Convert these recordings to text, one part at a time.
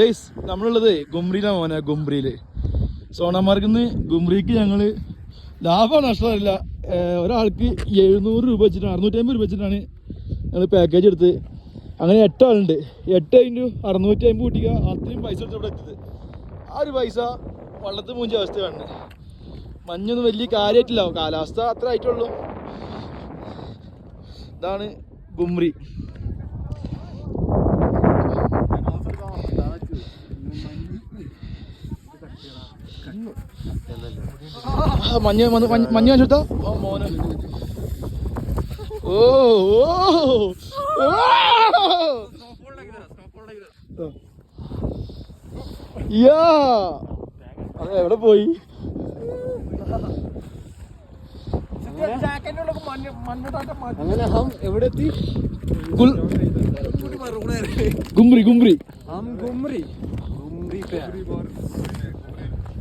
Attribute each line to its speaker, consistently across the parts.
Speaker 1: Guys നമ്മളുള്ളത് ഗുംറിയിലാണ് മോനെ ഗുംറിയിൽ. സോണമാർഗിൽ നിന്ന് ഗുംറിക്ക് ഞങ്ങൾ ലാഭം നഷ്ടമല്ല. ഒരാൾക്ക് എഴുന്നൂറ് രൂപ വെച്ചിട്ടാണ് അറുന്നൂറ്റി അമ്പത് രൂപ വെച്ചിട്ടാണ് ഞങ്ങൾ പാക്കേജ് എടുത്ത്. അങ്ങനെ എട്ട് ആളുണ്ട്. എട്ട് ഇന്റു അറുന്നൂറ്റി അമ്പത് കൂട്ടിക്കുക അത്രയും പൈസ എടുത്ത് ഇവിടെ എത്തിയത്. ആ ഒരു പൈസ വള്ളത്ത് മൂഞ്ച അവസ്ഥയാണ്. മഞ്ഞൊന്നും വലിയ കാര്യമായിട്ടില്ല കാലാവസ്ഥ അത്ര ആയിട്ടുള്ളൂ. ഇതാണ് ഗുംറി ആ, മഞ്ഞ മഞ്ഞ വെച്ചിട്ടോ ഓ ഓ യാ. എവിടെ പോയി?
Speaker 2: അങ്ങനെ ഹം എവിടെ എത്തി?
Speaker 1: ഗുംറി ഗുംറി
Speaker 2: ഗുംറി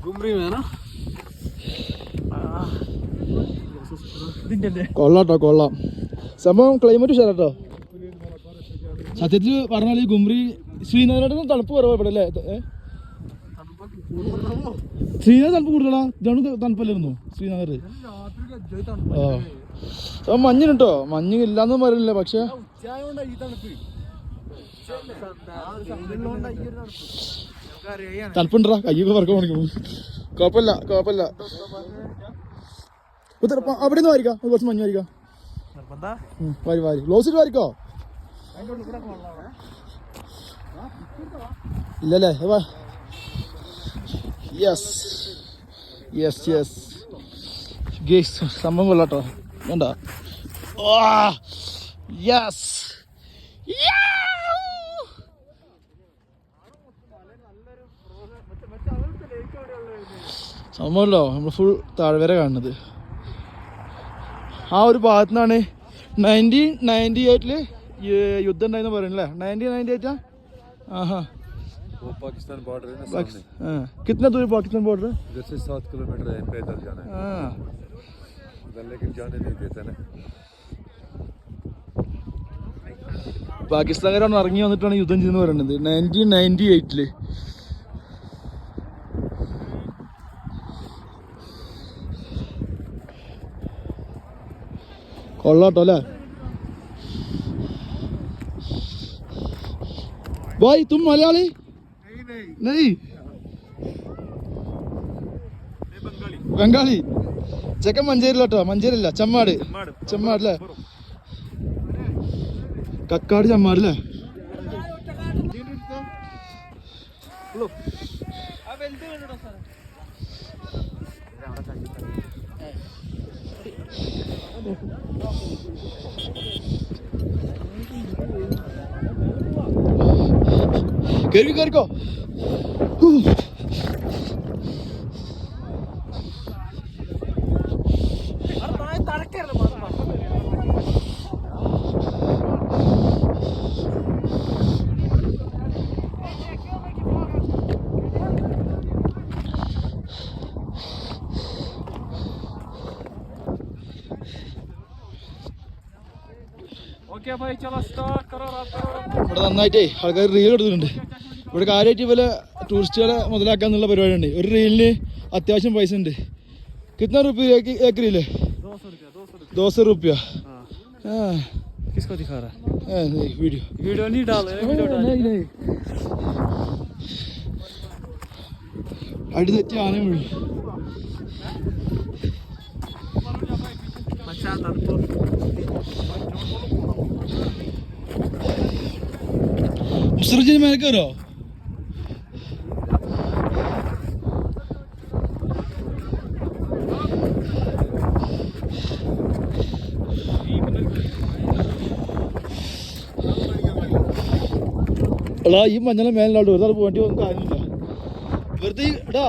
Speaker 2: ഗുംറി മേനാ
Speaker 1: കൊള്ളാട്ടോ കൊള്ളാം. സംഭവം ക്ലൈമറ്റ് ഉഷാറാട്ടോ. സത്യത്തിൽ പറഞ്ഞാൽ ഈ ഗുംറി ശ്രീനഗരയുടെ തണുപ്പ് കുറവാ ഇവിടെ അല്ലേ? ശ്രീനഗർ തണുപ്പ് കൂടുതലാ? ഇതാണ് തണുപ്പല്ലായിരുന്നു? ശ്രീനഗർ ആ. മഞ്ഞിനുട്ടോ? മഞ്ഞ് ഇല്ലാന്ന് പറയില്ല പക്ഷെ. തണുപ്പുണ്ടാ? കയ്യൊക്കെ പറക്കാൻ കുഴപ്പമില്ല കുഴപ്പമില്ല. ഉത്തര അവിടെ നിന്ന് വാരിക്കാം കുറച്ച് മഞ്ഞ് വാരിക്കാം? വാരി വാരി. ഗ്ലോസ് ഇട്ട് വാരിക്കോ? ഇല്ലല്ലേ? യെസ് യെസ് യെസ് ഗേസ് സംഭവം കൊള്ളാട്ടോ. വേണ്ട. യെസ് സംഭവമല്ലോ നമ്മൾ ഫുൾ താഴ്വര കാണുന്നത്. ആ ഒരു ഭാഗത്തു നിന്നാണ് നയൻറ്റീൻ നയൻറ്റി എയ്റ്റില് യുദ്ധം ഉണ്ടായെന്ന് പറയുന്നല്ലേ നയൻറ്റീൻ നയൻറ്റി എയ്റ്റാ ആഹാ
Speaker 3: वो पाकिस्तान बॉर्डर है ना
Speaker 1: पाकिस-
Speaker 3: सामने
Speaker 1: हाँ, कितना दूर पाकिस्तान बॉर्डर है
Speaker 3: इधर से सात किलोमीटर है पैदल जाना है
Speaker 1: हाँ
Speaker 3: उधर लेकिन जाने नहीं देता ना
Speaker 1: പാകിസ്ഥാൻകാരാണ് ഇറങ്ങി വന്നിട്ടാണ് യുദ്ധം ചെയ്യുന്നത് പറയുന്നത് നയൻറ്റീൻ നയൻറ്റി എയ്റ്റില് കൊള്ളാട്ടോ അല്ലേ? ഭായ് തും മലയാളി. नहीं ബംഗാളി. ചെക്കൻ മഞ്ചേരിയിലോട്ടോ മഞ്ചേരിയല്ല ചെമ്മാട്. ചെമ്മാട്. അല്ലേ? കക്കാട് ചെമ്മാട് അല്ലേ? കേറി കേറിക്കോ ഹൂ. ഇവിടെ നന്നായിട്ടേ ആൾക്കാർ റീൽ എടുത്തിട്ടുണ്ട്. ഇവിടെ കാര്യമായിട്ട് ഇവരെ ടൂറിസ്റ്റുകളെ മുതലാക്കാൻ എന്നുള്ള പരിപാടിയുണ്ട്. ഒരു റീലിന് അത്യാവശ്യം പൈസ ഉണ്ട്. കിട്ടുന്ന रुपये ഏക്കറിയില്ലേ? ദോശ है
Speaker 2: दो सौ
Speaker 1: വീഴും. മുസ്ലിം മേലെ കയറോ ഈ മഞ്ഞളെ മേലിലോട്ട് വെറുതെ പോകേണ്ടി ഒന്നും കാര്യമില്ല വെറുതെ എടാ